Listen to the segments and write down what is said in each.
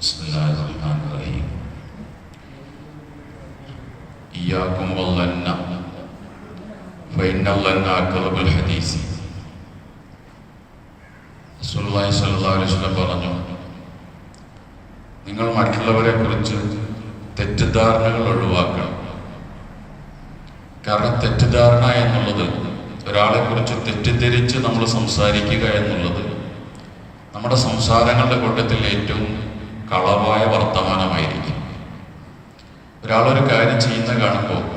بسم الله الرحمن الرحيم إياكم والظن فإن الظن أكذب الحديث റസൂലുള്ളാഹി സ്വല്ലല്ലാഹു അലൈഹി വസല്ലം പറഞ്ഞു നിങ്ങൾ മറ്റുള്ളവരെ കുറിച്ച് തെറ്റിദ്ധാരണകൾ ഒഴിവാക്കണം കാരണം തെറ്റിദ്ധാരണ എന്നുള്ളത് ഒരാളെ കുറിച്ച് തെറ്റിദ്ധരിച്ച് നമ്മൾ സംസാരിക്കുക എന്നുള്ളത് നമ്മുടെ സംസാരങ്ങളുടെ കൂട്ടത്തിൽ ഏറ്റവും കളവായ വർത്തമാനമായിരിക്കും. ഒരാളൊരു കാര്യം ചെയ്യുന്ന കാണുമ്പോൾ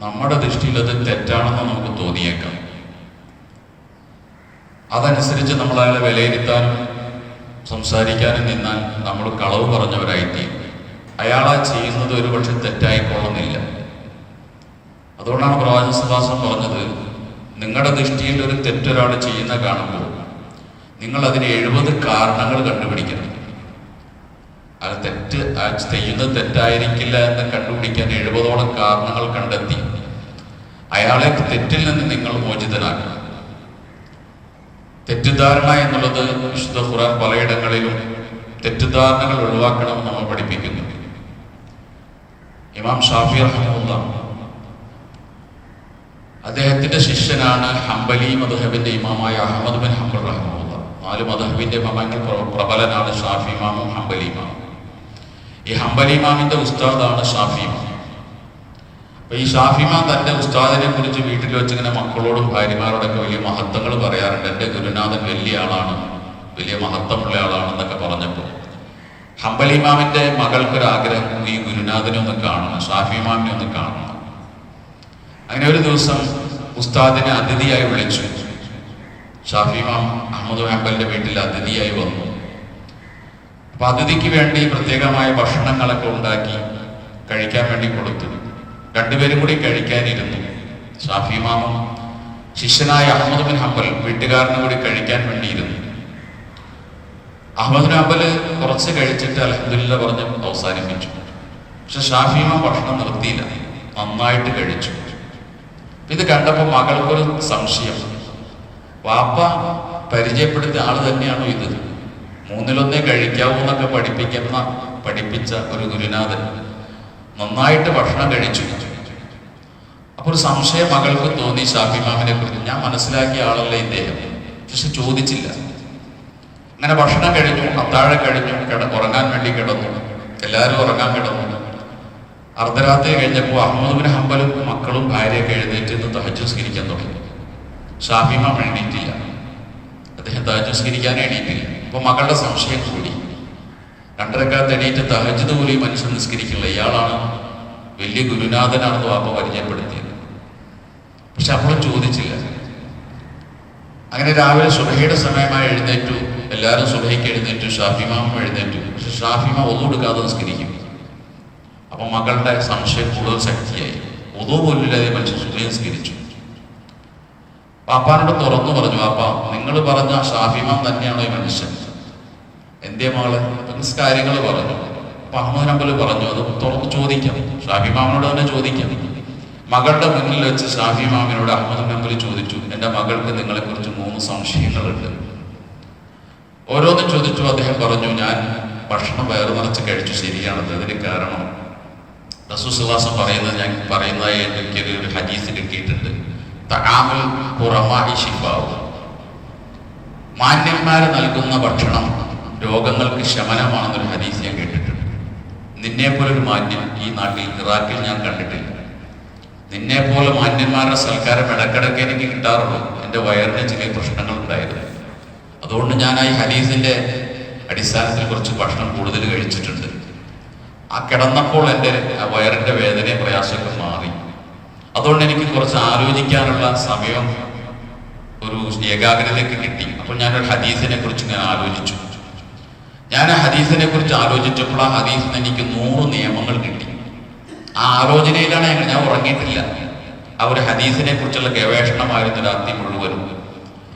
നമ്മുടെ ദൃഷ്ടിയിൽ അത് തെറ്റാണെന്ന് നമുക്ക് തോന്നിയേക്കാം. അതനുസരിച്ച് നമ്മൾ അയാളെ വിലയിരുത്താനും സംസാരിക്കാനും നിന്നാൽ നമ്മൾ കളവ് പറഞ്ഞവരായിത്തീരും. അയാളാ ചെയ്യുന്നത് ഒരു പക്ഷെ തെറ്റായിക്കൊള്ളുന്നില്ല അതുകൊണ്ടാണ് പ്രവാചക സുഭാസം പറഞ്ഞത് നിങ്ങളുടെ ദൃഷ്ടിയിൽ ഒരു തെറ്റൊരാൾ ചെയ്യുന്ന കാണുമ്പോൾ നിങ്ങൾ അതിന് എഴുപത് കാരണങ്ങൾ കണ്ടുപിടിക്കണം. അത് തെറ്റ്. ആ ചെയ്യുന്നത് തെറ്റായിരിക്കില്ല എന്ന് കണ്ടുപിടിക്കാൻ എഴുപതോളം കാരണങ്ങൾ കണ്ടെത്തി. അയാളെ തെറ്റിൽ നിന്ന് നിങ്ങൾ മോചിതനാക്കുക തെറ്റിദ്ധാരണ എന്നുള്ളത് വിശുദ്ധ ഖുറാൻ പലയിടങ്ങളിലും തെറ്റിദ്ധാരണകൾ ഒഴിവാക്കണം നമ്മൾ പഠിപ്പിക്കുന്നു. ഇമാം ഷാഫി റഹ്മുല്ല അദ്ദേഹത്തിന്റെ ശിഷ്യനാണ് ഹംബലി മധുഹബിന്റെ ഇമാമായ അഹമ്മദ് ബിൻ ഹംബൽ റഹ്മുല്ല നാല് മധുഹബിന്റെ ഇമാമങ്ങൾ പ്രബലനാണ് ഷാഫി ഇമാമും ഹംബലി ഇമാമും. ഈ ഹംബലി ഇമാമിന്റെ ഉസ്താദാണ് ഷാഫിമ അപ്പൊ ഈ ഷാഫിമ തന്റെ ഉസ്താദിനെ കുറിച്ച് വീട്ടിൽ വെച്ച് ഇങ്ങനെ മക്കളോടും ഭാര്യമാരോടൊക്കെ വലിയ മഹത്വങ്ങൾ പറയാറുണ്ട്. എന്റെ ഗുരുനാഥൻ വലിയ ആളാണ് വലിയ മഹത്വമുള്ള ആളാണെന്നൊക്കെ പറഞ്ഞപ്പോൾ ഹംബലി ഇമാമിന്റെ മകൾക്കൊരു ആഗ്രഹം ഈ ഗുരുനാഥനെ ഒന്ന് കാണണം ഷാഫി ഇമാമിനെ ഒന്ന് കാണണം. അങ്ങനെ ഒരു ദിവസം ഉസ്താദിനെ അതിഥിയായി വിളിച്ചു. ഷാഫിമാം അഹമ്മദ് ഹംബലിന്റെ വീട്ടിൽ അതിഥിയായി വന്നു. അപ്പൊ അതിഥിക്ക് വേണ്ടി പ്രത്യേകമായ ഭക്ഷണങ്ങളൊക്കെ ഉണ്ടാക്കി കഴിക്കാൻ വേണ്ടി കൊടുത്തു. രണ്ടുപേരും കൂടി കഴിക്കാനിരുന്നു. ഷാഫി ശിഷ്യനായ അഹമ്മദ് ബിൻ ഹംബൽ വീട്ടുകാരനും കൂടി കഴിക്കാൻ വേണ്ടിയിരുന്നു. അഹമ്മദ് ബിൻ കുറച്ച് കഴിച്ചിട്ട് അലഹദില്ല പറഞ്ഞ് അവസാനിപ്പിച്ചു. പക്ഷെ ഷാഫിമ ഭക്ഷണം നിർത്തിയില്ല. നന്നായിട്ട് കഴിച്ചു. ഇത് കണ്ടപ്പോൾ മകൾക്കൊരു സംശയം. വാപ്പ പരിചയപ്പെടുത്തിയ ആൾ തന്നെയാണോ ഇത്? മൂന്നിലൊന്നേ കഴിക്കാവൂ എന്നൊക്കെ പഠിപ്പിക്കുന്ന പഠിപ്പിച്ച ഒരു ഗുരുനാഥൻ. നന്നായിട്ട് ഭക്ഷണം കഴിച്ചു. അപ്പോൾ ഒരു സംശയം മകൾക്ക് തോന്നി ഷാഫിമാമിനെ കുറിച്ച്. ഞാൻ മനസ്സിലാക്കിയ ആളല്ലേ ഇദ്ദേഹം. പക്ഷെ ചോദിച്ചില്ല. അങ്ങനെ ഭക്ഷണം കഴിഞ്ഞു അത്താഴം കഴിഞ്ഞു കിട ഉറങ്ങാൻ വേണ്ടി കിടന്നു. എല്ലാവരും ഉറങ്ങാൻ കിടന്നു. അർദ്ധരാത്രി കഴിഞ്ഞപ്പോൾ അഹമ്മദ് ബിൻ ഹംബലും മക്കളും ഭാര്യയൊക്കെ എഴുന്നേറ്റ് നിന്ന് തഹജസ്കരിക്കാൻ തുടങ്ങി. ഷാഫിമാം എഴുന്നേറ്റില്ല അദ്ദേഹം തഹജസ്കരിക്കാൻ എണീറ്റില്ല. അപ്പൊ മകളുടെ സംശയം കൂടി. രണ്ടരക്കാലത്ത് എണീറ്റ് തഹജത് പോലും മനുഷ്യൻ നിസ്കരിക്കില്ല. ഇയാളാണ് വലിയ ഗുരുനാഥനാണെന്ന് വാപ്പ പരിചയപ്പെടുത്തിയത്. പക്ഷെ അപ്പോഴും ചോദിച്ചില്ല അങ്ങനെ രാവിലെ സുബഹയുടെ സമയമായി എഴുന്നേറ്റു. എല്ലാവരും സുബഹയ്ക്ക് എഴുന്നേറ്റു. ഷാഫിമാവും എഴുന്നേറ്റു. പക്ഷെ ഷാഫിമ എടുക്കാതെ നിസ്കരിക്കും. അപ്പൊ മകളുടെ സംശയം കൂടുതൽ ശക്തിയായി. ഒതു പോലില്ലാതെ മനുഷ്യൻ സുബഹ നിസ്കരിച്ചു. പാപ്പാനോട് തുറന്നു പറഞ്ഞു പാപ്പ നിങ്ങൾ പറഞ്ഞ ഷാഫിമാം തന്നെയാണോ ഈ മനുഷ്യൻ? എന്തേ മകൾ കാര്യങ്ങൾ പറഞ്ഞു. അപ്പൊ പറഞ്ഞു അത് തുറന്ന് ചോദിക്കാം. ഷാഫി മാമിനോട് തന്നെ ചോദിക്കാം. മകളുടെ മുന്നിൽ വെച്ച് ഷാഫി മാമിനോട് അഹമ്മദ് നമ്പൽ ചോദിച്ചു എന്റെ മകൾക്ക് നിങ്ങളെ കുറിച്ച് മൂന്ന് സംശയങ്ങളുണ്ട്. ഓരോന്നും ചോദിച്ചു അദ്ദേഹം പറഞ്ഞു ഞാൻ ഭക്ഷണം വയറു നിറച്ച് കഴിച്ചു ശരിയാണത്. അതിന് കാരണം റസൂസുവാസം പറയുന്നത് ഞാൻ പറയുന്നതായി എനിക്കൊരു ഒരു ഹജീസ് കിട്ടിയിട്ടുണ്ട്. തകാമിൽ പുറമായി ശിഫാവും മാന്യന്മാര് നൽകുന്ന ഭക്ഷണം രോഗങ്ങൾക്ക് ശമനമാണെന്നൊരു ഹദീസ് ഞാൻ കേട്ടിട്ടുണ്ട്. നിന്നെ പോലൊരു മാന്യം മാന്യൻ ഈ നാട്ടിൽ ഇറാഖിൽ ഞാൻ കണ്ടിട്ടില്ല. നിന്നെ പോലെ മാന്യന്മാരുടെ സൽക്കാരം ഇടക്കിടക്ക് എനിക്ക് കിട്ടാറുള്ളൂ. എന്റെ വയറിന് ചില പ്രശ്നങ്ങൾ ഉണ്ടായിരുന്നു. അതുകൊണ്ട് ഞാൻ ആ ഹദീസിന്റെ അടിസ്ഥാനത്തിൽ കുറച്ച് ഭക്ഷണം കൂടുതൽ കഴിച്ചിട്ടുണ്ട്. ആ കിടന്നപ്പോൾ എന്റെ വയറിന്റെ വേദനയും പ്രയാസമൊക്കെ മാറി. അതുകൊണ്ട് എനിക്ക് കുറച്ച് ആലോചിക്കാനുള്ള സമയം ഒരു ഏകാഗ്രതയ്ക്ക് കിട്ടി. അപ്പോൾ ഞാനൊരു ഹദീസിനെ കുറിച്ച് ഞാൻ ആലോചിച്ചു. ഞാൻ ആ ഹദീസിനെ കുറിച്ച് ആലോചിച്ചപ്പോൾ ആ ഹദീസിന് എനിക്ക് നൂറ് നിയമങ്ങൾ കിട്ടി. ആ ആലോചനയിലാണ് ഞങ്ങൾ ഞാൻ ഉറങ്ങിയിട്ടില്ല. ആ ഒരു ഹദീസിനെ കുറിച്ചുള്ള ഗവേഷണമായിരുന്നു രാത്രി മുഴുവനും.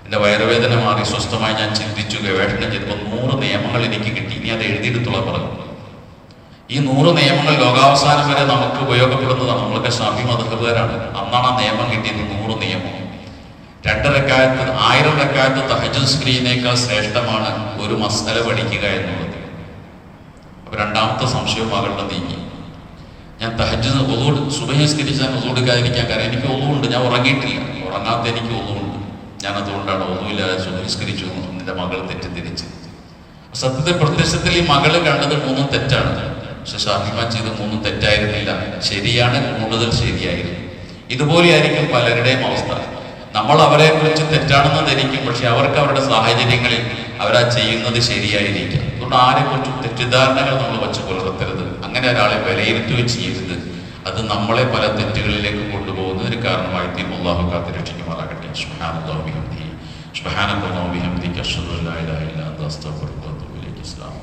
എന്റെ വയറുവേദന മാറി സ്വസ്ഥമായി ഞാൻ ചിന്തിച്ചു ഗവേഷണം ചെയ്തപ്പോൾ നൂറ് നിയമങ്ങൾ എനിക്ക് കിട്ടി. ഇനി അത് എഴുതിയെടുത്തുള്ള പറഞ്ഞു ഈ നൂറ് നിയമങ്ങൾ ലോകാവസാനം വരെ നമുക്ക് ഉപയോഗപ്പെടുന്നതാണ്. നമ്മളൊക്കെ ഷാഫി അന്നാണ് ആ നിയമം കിട്ടിയത് നൂറ് നിയമം. രണ്ട് റക്കായത്ത് ആയിരം റക്കായത്ത് തഹജു സ്ക്രീനേക്കാൾ ശ്രേഷ്ഠമാണ് ഒരു മസല പഠിക്കുക എന്നുള്ളത്. രണ്ടാമത്തെ സംശയവും മകളുടെ നീങ്ങി ഞാൻ തഹജ് ഒതുകൊണ്ട് ഞാൻ ഒതുകൊടുക്കാതിരിക്കാൻ കാരണം എനിക്ക് ഒതുകൊണ്ട് ഞാൻ ഉറങ്ങിയിട്ടില്ല. ഉറങ്ങാത്ത എനിക്ക് ഒതുകൊണ്ട് ഞാൻ അതുകൊണ്ടാണ് ഒന്നുമില്ലാതെ സുബഹിസ്കരിച്ചു എന്റെ മകൾ തെറ്റിദ്ധരിച്ച്. സത്യത്തെ പ്രത്യക്ഷത്തിൽ ഈ മകൾ കണ്ടത് മൂന്നും തെറ്റാണ്. പക്ഷെ ഷാഹിമ ചെയ്ത് മൂന്നും തെറ്റായിരുന്നില്ല. ശരിയാണ് കൂടുതൽ ശരിയായിരുന്നു. ഇതുപോലെയായിരിക്കും പലരുടെയും അവസ്ഥ. നമ്മൾ അവരെ കുറിച്ച് തെറ്റാണെന്ന് ധരിക്കും പക്ഷെ അവർക്ക് അവരുടെ സാഹചര്യങ്ങളിൽ അവരാ ചെയ്യുന്നത് ശരിയായിരിക്കും. അതുകൊണ്ട് ആരെ കുറിച്ചും തെറ്റിദ്ധാരണകൾ നമ്മൾ വച്ച് പുലർത്തരുത്. അങ്ങനെ ഒരാളെ വിലയിരുത്തുകയും ചെയ്യരുത്. അത് നമ്മളെ പല തെറ്റുകളിലേക്ക് കൊണ്ടുപോകുന്നതിന് കാരണമായി തീരും അള്ളാഹു കാത്ത് രക്ഷിക്കുമാറാകട്ടെ. സുഹാനുല്ലാഹു ബിഹംദിഹി സുബ്ഹാനല്ലാഹി വബിഹംദിഹി. അഷ്ഹദു അൻ ലാ ഇലാഹ ഇല്ല ഇലൈക് അസ്സലാമു